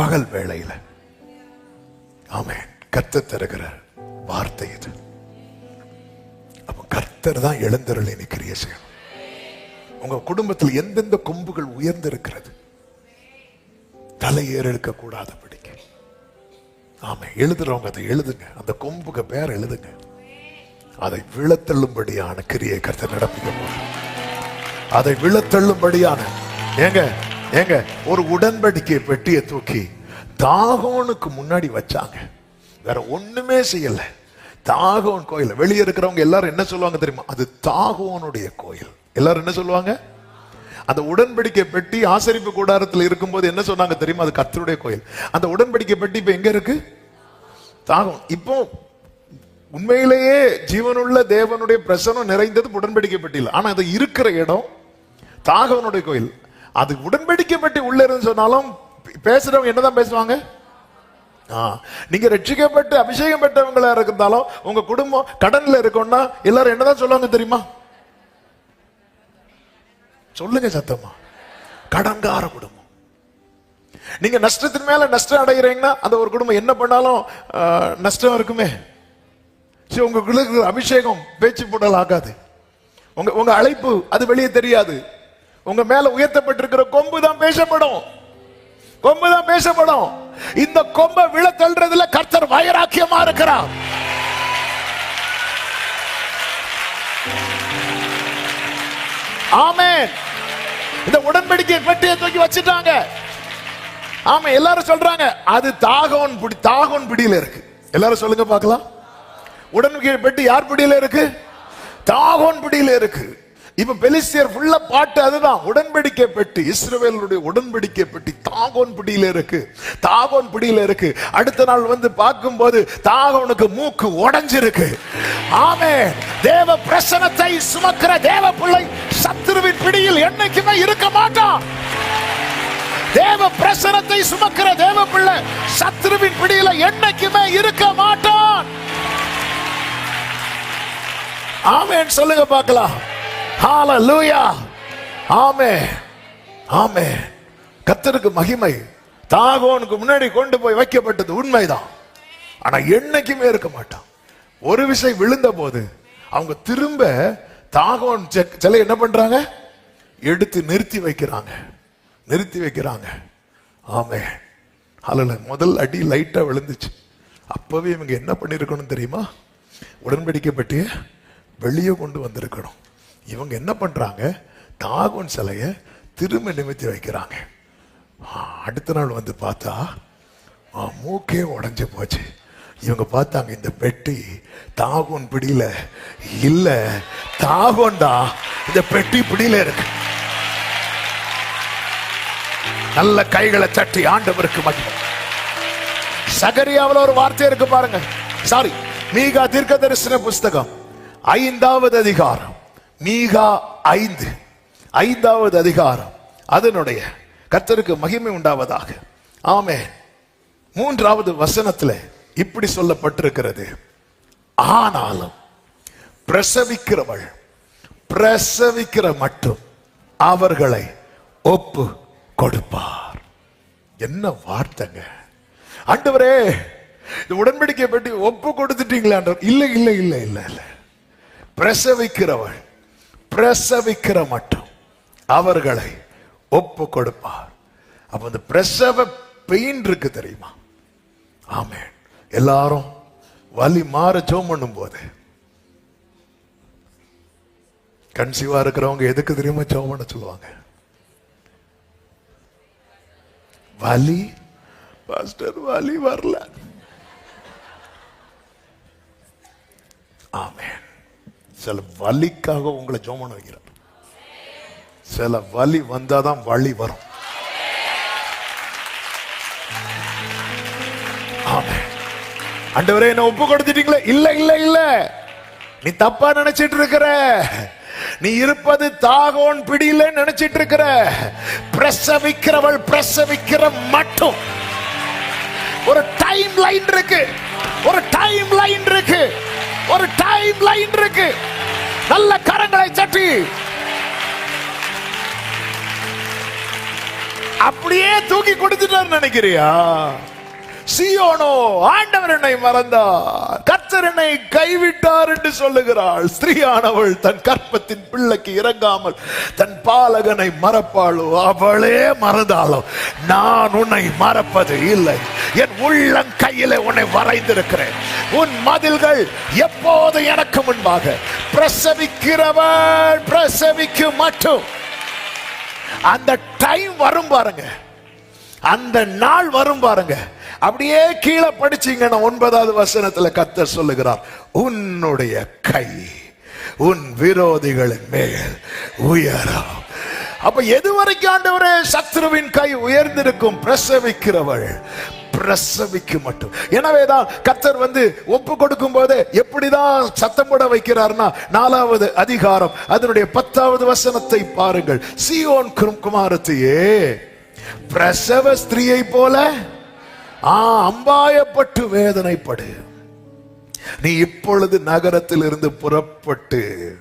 பகல் வேளையில. ஆமே கத்த தருகிற வார்த்தை இது. அப்ப கர்த்தர் தான் எழுந்தருளை நீ கிரிய செய்யணும். உங்க குடும்பத்தில் எந்தெந்த கொம்புகள் உயர்ந்திருக்கிறது? தலை ஏறெடுக்க கூடாதபடிக்கு ஆமா எழுதுறவங்க அதை எழுதுங்க. அந்த கொம்புக்கு பேர் எழுதுங்க. அதை விழத்தள்ளும்படியான கிரியை கர்த்தர் நடப்பிக்க போறார். அதை விழத்தள்ளும்படியான ஏங்க ஏங்க ஒரு உடன்படிக்கை பெட்டியை தூக்கி தாகோனுக்கு முன்னாடி வச்சாங்க. வேற ஒண்ணுமே செய்யல. தாகோன் கோயில் வெளியே இருக்கிறவங்க எல்லாரும் என்ன சொல்லுவாங்க தெரியுமா? அது தாகோனுடைய கோயில். எல்லாரும் என்ன சொல்லுவாங்க? அந்த உடன்படிக்கை பெட்டி ஆசரிப்பு கூடாரத்தில் இருக்கும்போது என்ன சொன்னாங்க தெரியுமா? அது கத்தருடைய கோயில். அந்த உடன்படிக்கை பெட்டி இப்ப எங்க இருக்கு? தாகம் இப்போ உண்மையிலேயே ஜீவனுள்ள தேவனுடைய பிரசனம் நிறைந்தது உடன்படிக்கை பெட்டியில். ஆனா அது இருக்கிற இடம் தாகவனுடைய கோயில். அது உடன்படிக்கை பெட்டி உள்ள இருந்து சொன்னாலும் பேசுறவங்க என்னதான் பேசுவாங்க? ஆ, நீங்க ரட்சிக்கப்பட்டு அபிஷேகம் பெற்றவங்களா இருந்தாலும் உங்க குடும்பம் கடன்ல இருக்கும்னா எல்லாரும் என்னதான் சொல்லுவாங்க தெரியுமா? சொல்லுங்க சத்தமா கடன்கார குடும்பம். நீங்க நஷ்டத்தின் மேல நஷ்டம் அடைகிறீங்கன்னா அந்த ஒரு குடும்பம் என்ன பண்ணாலும் நஷ்டம் இருக்குமே. சரி உங்களுக்கு அபிஷேகம் பேச்சு போடல் ஆகாது உங்க உங்க அழைப்பு அது வெளியே தெரியாது. உங்க மேல உயர்த்தப்பட்டிருக்கிற கொம்பு தான் பேசப்படும். கொம்பு தான் பேசப்படும். இந்த கொம்பை விழ தள்ளுறதுல கர்த்தர் வயராக்கியமா இருக்கிறார். ஆமே இந்த உடன்படிக்கை பெட்டியை தூக்கி வச்சுட்டாங்க. ஆமா எல்லாரும் சொல்றாங்க அது தாகோன் பிடி தாகோன் பிடியில இருக்கு. எல்லாரும் சொல்லுங்க பார்க்கலாம். உடன்படிக்கை பெட்டி யார் பிடியில இருக்கு? தாகோன் பிடியில இருக்கு. இப்ப பெலிஸ்தியர் ஃபுல்லா பாட்டு அதுதான். உடன்படிக்கை பெட்டி இஸ்ரவேலுடைய உடன்படிக்கை பெட்டி தாகோன் பிடியில இருக்கு. தாகோன் பிடியில இருக்கு. அடுத்த நாள் வந்து பார்க்கும்போது தாகோனுக்கு மூக்கு உடைஞ்சிருக்கு. ஆமே தேவ பிரசனத்தை சுமக்கிற தேவ பிள்ளை சத்துருவின் பிடியில் என்னைக்குமே இருக்க மாட்டான். தேவ பிரசனத்தை சுமக்கிற தேவ பிள்ளை சத்ருவின் பிடியில என்னைக்குமே இருக்க மாட்டான். ஆமேன். சொல்லுங்க பார்க்கலாம். ஹalleluya ஆமே ஆமே கத்தருக்கு மகிமை. தாகோனுக்கு முன்னாடி கொண்டு போய் வைக்கப்பட்டது உண்மைதான். ஆனா என்னைக்குமே இருக்க மாட்டான். ஒரு விஷயம் விழுந்த போது அவங்க திரும்ப தாகோன் சிலை என்ன பண்றாங்க? எடுத்து நிறுத்தி வைக்கிறாங்க. நிறுத்தி வைக்கிறாங்க. ஆமே. அல்ல முதல் அடி லைட்டா விழுந்துச்சு. அப்பவே இவங்க என்ன பண்ணிருக்கணும் தெரியுமா? உடன்படிக்கை வெளியே கொண்டு வந்திருக்கணும். இவங்க என்ன பண்றாங்க? தாகோன் சிலையை திரும்ப நிமித்தி வைக்கிறாங்க. அடுத்த நாள் வந்து பார்த்தா மூக்கே உடஞ்சி போச்சு. இவங்க பார்த்தாங்க இந்த பெட்டி தாகோன் பிடியில இல்ல தான். இந்த பெட்டி பிடியில இருக்கு. நல்ல கைகளை தட்டி ஆண்டவருக்கு மகிமை. சகரியாவில் ஒரு வார்த்தை இருக்கு பாருங்க. சாரி மீகா தீர்க்க தரிசன புஸ்தகம் ஐந்தாவது அதிகாரம். மீகா ஐந்து ஐந்தாவது அதிகாரம் அதனுடைய கர்த்தருக்கு மகிமை உண்டாவதாக. ஆமே மூன்றாவது வசனத்துல இப்படி சொல்லப்பட்டிருக்கிறது. ஆனாலும் பிரசவிக்கிறவள் பிரசவிக்கிற மட்டும் அவர்களை ஒப்பு கொடுப்பார். என்ன வார்த்தைங்க? ஆண்டவரே இந்த உடன்படிக்கை பற்றி ஒப்பு கொடுத்துட்டீங்களா இல்லை இல்லை இல்லை இல்லை இல்லை. பிரசவிக்கிறவள் பிரசவிக்கிற மட்டும் அவர்களை ஒப்பு கொடுப்பார். அப்ப அந்த பிரசவ பெயின் இருக்கு தெரியுமா? ஆமே எல்லாரும் வலி மாற ஜோம் பண்ணும் போது கன்சீவா இருக்கிறவங்க எதுக்கு தெரியுமா ஜோம் பண்ண சொல்லுவாங்க? வலி பாஸ்டர் வலி வரல. ஆமேன். சில வலிக்காக உங்களை ஜோமன வைக்கிறார். சில வலி வந்தாதான் வழி வரும். ஆண்டவரே என்ன ஒப்பு கொடுத்துட்டீங்களே? இல்ல இல்ல இல்ல. நீ தப்பா நினைச்சிட்டு இருக்கிற. நீ இருப்பது தாகோன் பிடியில நினைச்சிட்டு இருக்கிற. பிரசவிக்கிறவள் பிரசவிக்கிற மட்டும். ஒரு டைம் லைன் இருக்கு. ஒரு டைம் லைன் இருக்கு. லைன் லைன் இருக்கு. நல்ல கரங்களை சட்டி அப்படியே தூக்கி கொடுத்துட்டார் நினைக்கிறியா? சியோனோ ஆண்டவர் என்னை மறந்தார். கர்த்தர் என்னை கைவிட்டார் என்று சொல்லுகிறாள். ஸ்திரீயானவள் தன் கற்பத்தின் பிள்ளைக்கு இறங்காமல் தன் பாலகனை மறப்பாளோ? அவளே மறந்தாளோ? நான் உன்னை மறப்பது இல்லை. என் உள்ளம் கையில உன்னை வரைந்திருக்கிறேன். உன் மதில்கள் எப்போது எனக்கு முன்பாக பிரசவிக்கிறவள் பிரசவிக்கும் மட்டும். அந்த டைம் வரும் பாருங்க. அந்த நாள் வரும் பாருங்க. அப்படியே கீழே படிச்சீங்கன்னா ஒன்பதாவது வசனத்துல கத்தர் சொல்லுகிறார் உன்னுடைய கை உன் விரோதிகளின் மேல் உயரும். அப்ப எது வரைக்கும் ஆண்டவரே சத்ருவின் கை உயர்ந்திருக்கும் பிரசவிக்கிறவள் பிரசவிக்கு மட்டும். எனவேதான் கத்தர் வந்து ஒப்பு கொடுக்கும் போது எப்படிதான் சத்தம் போட வைக்கிறார்னா நாலாவது அதிகாரம் அதனுடைய பத்தாவது வசனத்தை பாருங்கள். சியோன் குமாரத்தையே பிரசவ ஸ்திரீயை போல ஆ அம்பாயப்பட்டு வேதனைப்படு. நீ இப்பொழுது நகரத்தில் இருந்து புறப்பட்டு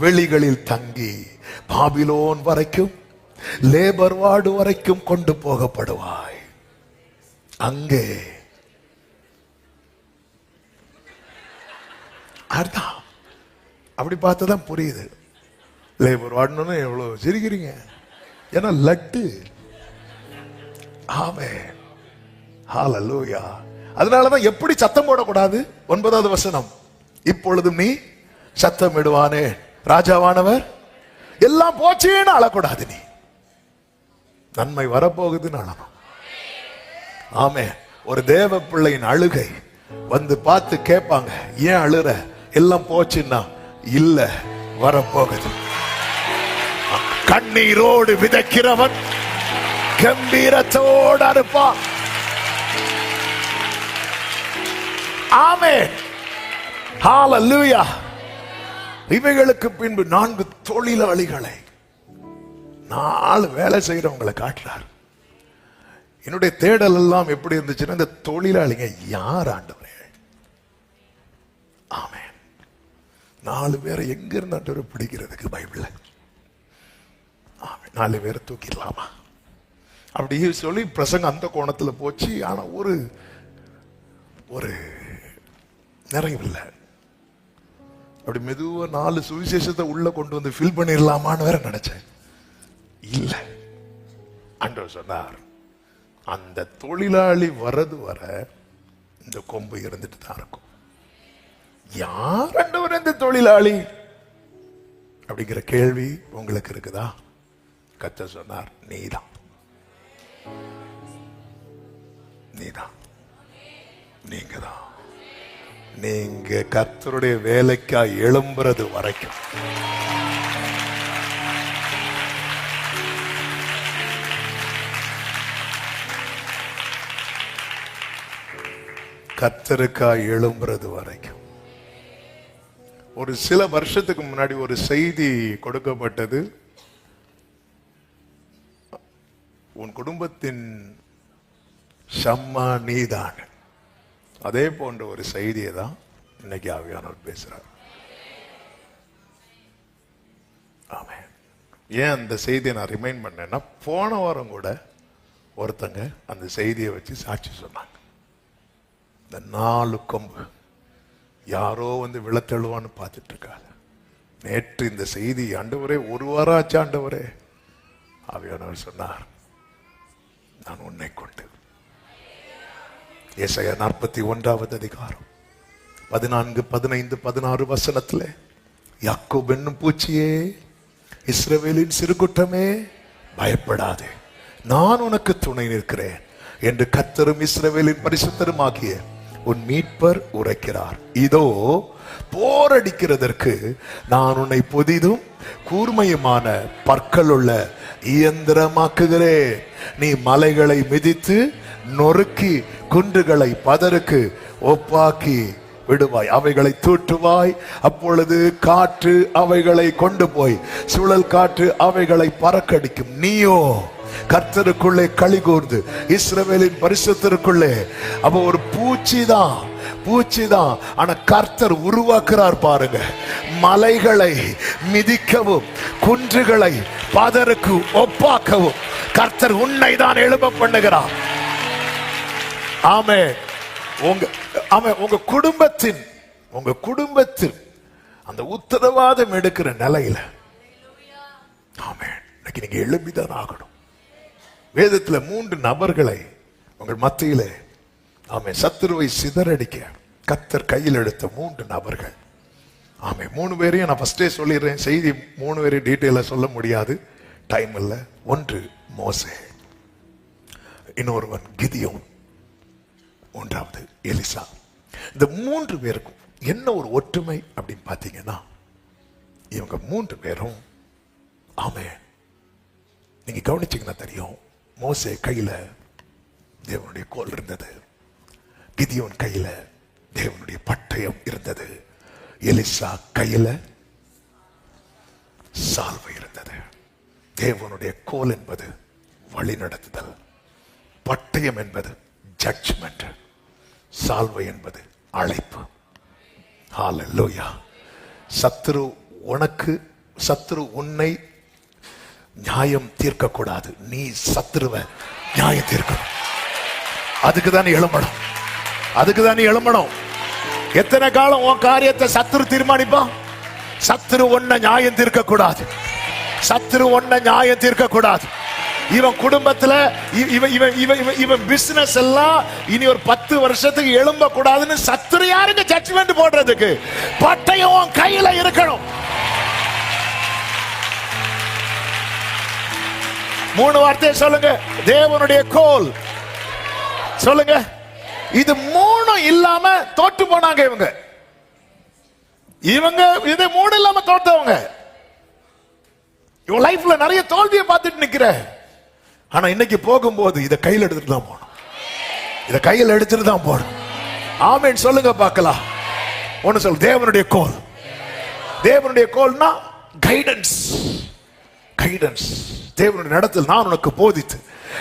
வெளிகளில் தங்கி பாபிலோன் வரைக்கும் லேபர் வார்டு வரைக்கும் கொண்டு போகப்படுவாய். அங்கே அதான் அப்படி பார்த்துதான் புரியுது. லேபர் வார்டுன்னு எவ்வளவு சிரிக்கிறீங்க. ஏன்னா லட்டு. ஆமே. ஹாலலூயா அதனாலதான் எப்படி சத்தம் போடக்கூடாது? ஒன்பதாவது வசனம். இப்பொழுதும் நீ சத்தம் இடுவானே. ராஜாவானவர் எல்லாம் போச்சேன்னு அழக்கூடாது நீ. நன்மை வரப்போகுதுன்னு அழணும். ஆமே ஒரு தேவ பிள்ளையின் அழுகை வந்து பார்த்து கேட்பாங்க ஏன் அழுற? எல்லாம் போச்சுன்னா இல்ல வரப்போகுது. கண்ணீரோடு விதைக்கிறவன் கம்பீரத்தோடு அறுப்பான். ஆமே ஹாலலூயா இவைகளுக்கு பின்பு நான்கு தொழிலாளிகளை நாலு வேலை செய்யறவங்களை காட்டுறார் என்னுடைய தேடல் எல்லாம் எப்படி இருந்துச்சுன்னா இந்த தொழிலாளிங்க யார் ஆண்டவரே? ஆமே நாலு பேரை எங்க இருந்தாண்டவர் பிடிக்கிறதுக்கு பைபிள் ஆமே நாலு பேரை தூக்கிடலாமா? அப்படி சொல்லி பிரசங்கம் அந்த கோணத்துல போச்சு. ஆனா ஒரு ஒரு நிறைவில்லை. அப்படி மெதுவா நாலு சுவிசேஷத்தை உள்ள கொண்டு வந்து ஃபில் பண்ணிடலாமான்னு வேற நினைச்சேன். இல்ல. ஆண்டவர் சொன்னார் அந்த தொழிலாளி வரது வர இந்த கொம்பு இருந்துட்டு தான் இருக்கும். யார் அண்டவர் இந்த தொழிலாளி? அப்படிங்கிற கேள்வி உங்களுக்கு இருக்குதா? கத்த சொன்னார் நீதான். நீதான். நீங்க தான் நீங்க கர்த்தருடைய வேலைக்கா எழும்புறது வரைக்கும். கத்தருக்கா எழும்புறது வரைக்கும். ஒரு சில வருஷத்துக்கு முன்னாடி ஒரு செய்தி கொடுக்கப்பட்டது. உன் குடும்பத்தின் சம்மா நீதான். அதே போன்ற ஒரு செய்தியை தான் இன்னைக்கு ஆவியானவர் பேசுறார். ஆமே ஏன் அந்த செய்தியை நான் ரிமைண்ட் பண்ணேன்னா போன வாரம் கூட ஒருத்தங்க அந்த செய்தியை வச்சு சாட்சி சொன்னாங்க. இந்த நாலு கொம்பு யாரோ வந்து விழத்தெழுவான்னு பார்த்துட்டு இருக்காங்க நேற்று இந்த செய்தி ஆண்டவரே ஒரு வாரம் ஆச்சு ஆண்டவரே. ஆவியானவர் சொன்னார் நான் உன்னை கொண்டு ஏசைய நாற்பத்தி ஒன்றாவது அதிகாரம். பதினான்கு பதினைந்து பதினாறு வசனத்துல யாக்கோ பெண்ணும் பூச்சியே இஸ்ரவேலின் சிறுகுட்டமே பயப்படாதே. நான் உனக்கு துணை நிற்கிறேன். என்று கத்தரும் இஸ்ரவேலின் பரிசுத்தருமாகிய உன் மீட்பர் உரைக்கிறார். இதோ போரடிக்கிறதற்கு நான் உன்னை புதிதும் கூர்மையுமான பற்களுள்ள இயந்திரமாக்குகிறேன். நீ மலைகளை மிதித்து நொறுக்கி குன்றுகளை பதருக்கு ஒப்பாக்கி விடுவாய். அவைகளை தூற்றுவாய். அப்பொழுது காற்று அவைகளை கொண்டு போய் சுழல் காற்று அவைகளை பறக்கடிக்கும். நீயோ கர்த்தருக்குள்ளே களி கூர்ந்து இஸ்ரவேலின் பரிசுத்திற்குள்ளே அப்ப ஒரு பூச்சி தான் பூச்சி தான் ஆனா கர்த்தர் உருவாக்குறார் பாருங்க. மலைகளை மிதிக்கவும் குன்றுகளை பதருக்கு ஒப்பாக்கவும். கர்த்தர் உன்னை தான் எழுப்ப பண்ணுகிறார். ஆமே உங்க ஆமே உங்க குடும்பத்தின் உங்க குடும்பத்தில் அந்த உத்தரவாதம் எடுக்கிற நிலையில. ஆமே இன்னைக்கு நீங்க எழுப்பிதான் ஆகணும். வேதத்துல மூன்று நபர்களை உங்கள் மத்தியில ஆமே சத்துருவை சிதறடிக்க கத்தர் கையில் எடுத்த மூன்று நபர்கள். ஆமே மூணு பேரையும் நான் ஃபர்ஸ்டே சொல்லிடுறேன். செய்தி மூணு பேரையும் டீட்டெயிலாக சொல்ல முடியாது. டைம் இல்லை. ஒன்று மோசே. இன்னொருவன் கிதியோன். மூன்றாவது எலிசா. இந்த மூன்று பேருக்கும் என்ன ஒரு ஒற்றுமை அப்படின்னு பார்த்தீங்கன்னா இவங்க மூன்று பேரும் ஆமே நீங்க கவனிச்சீங்கன்னா தெரியும் மோசே கையில தேவனுடைய கோல் இருந்தது. கிதியோன் கையில தேவனுடைய பட்டயம் இருந்தது. எலிசா கையில சால்வை இருந்தது. தேவனுடைய கோல் என்பது வழிநடத்துதல் பட்டயம் என்பது ஜட்ஜ்மெண்ட் சால்வை என்பது அழைப்பு. ஹalleluya சத்துரு உனக்கு சத்ரு உன்னை நியாயம் தீர்க்கக்கூடாது. நீ சத்துருவ நியாயம் தீர்க்கணும். அதுக்கு தானே எழும்பணும். அதுக்கு தானே எழும்பணும். எத்தனை காலம் உன் காரியத்தை சத்துரு தீர்மானிப்பான்? சத்துரு ஒன்ன நியாயம் தீர்க்க கூடாது சத்துரு ஒன்ன நியாயம் தீர்க்க கூடாது இவன் குடும்பத்துல இவன் இவன் இவன் இவன் இவன் பிசினஸ் எல்லாம் இனி ஒரு பத்து வருஷத்துக்கு எழும்ப கூடாதுன்னு சத்துரு யாருங்க ஜட்ஜ்மெண்ட் போடுறதுக்கு? பட்டயம் கையில இருக்கணும். மூணு வார்த்தையை சொல்லுங்க. தேவனுடைய கோல். சொல்லுங்க. இது மூணும் இல்லாம தோற்று போனாங்க இவங்க. இவங்க இது மூணு இல்லாம தோத்தவங்க. லைஃப்ல நிறைய தோல்வியை பார்த்துட்டு நிக்கிற. ஆனா இன்னைக்கு போகும்போது இதை கையில் எடுத்துட்டு தான் போகணும். இதை கையில் எடுத்துட்டு தான் போகணும். ஆமேன். சொல்லுங்க பார்க்கலாம். ஒன்று சொல் தேவனுடைய கோல். தேவனுடைய கோல்னா கைடன்ஸ் கைடன்ஸ் தேவனுடைய நடத்தில் நான் உனக்கு போதித்து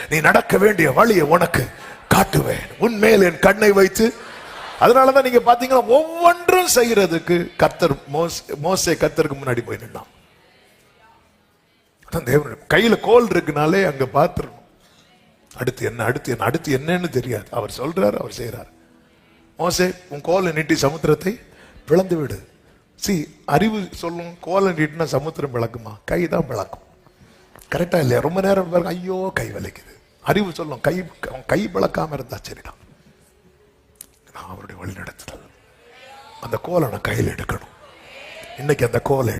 நீ நடக்க வேண்டிய வழியை உனக்கு காட்டுவேன். உன்மேல் என் கண்ணை வைத்து. அதனால தான் நீங்க பாத்தீங்கன்னா ஒவ்வொன்றும் செய்யறதுக்கு கத்தர் மோஸ்- மோசே கத்தருக்கு முன்னாடி போய் நின்னான். அதான் தேவனுடைய கையில கோல் இருக்குனாலே அங்க பார்த்துருக்கணும் அடுத்து என்ன அடுத்து என்ன அடுத்து என்னன்னு தெரியாது. அவர் சொல்றாரு அவர் செய்கிறார் மோசே உன் கோலை நீட்டி சமுத்திரத்தை பிளந்து விடு. சி அறிவு சொல்லும் கோலை நீட்டினா சமுத்திரம் பிளக்குமா கை தான் பிளக்கும் கரெக்டா இல்லையா? ரொம்ப நேரம் பாருங்க. ஐயோ கை வலிக்குது. அறிவு சொல்லும் கை கை பிளக்காம இருந்தா சரிதான் நான் அவருடைய வழிநடத்துதல். அந்த கோலை நான் கையில் எடுக்கணும். இன்னைக்கு அந்த கோலை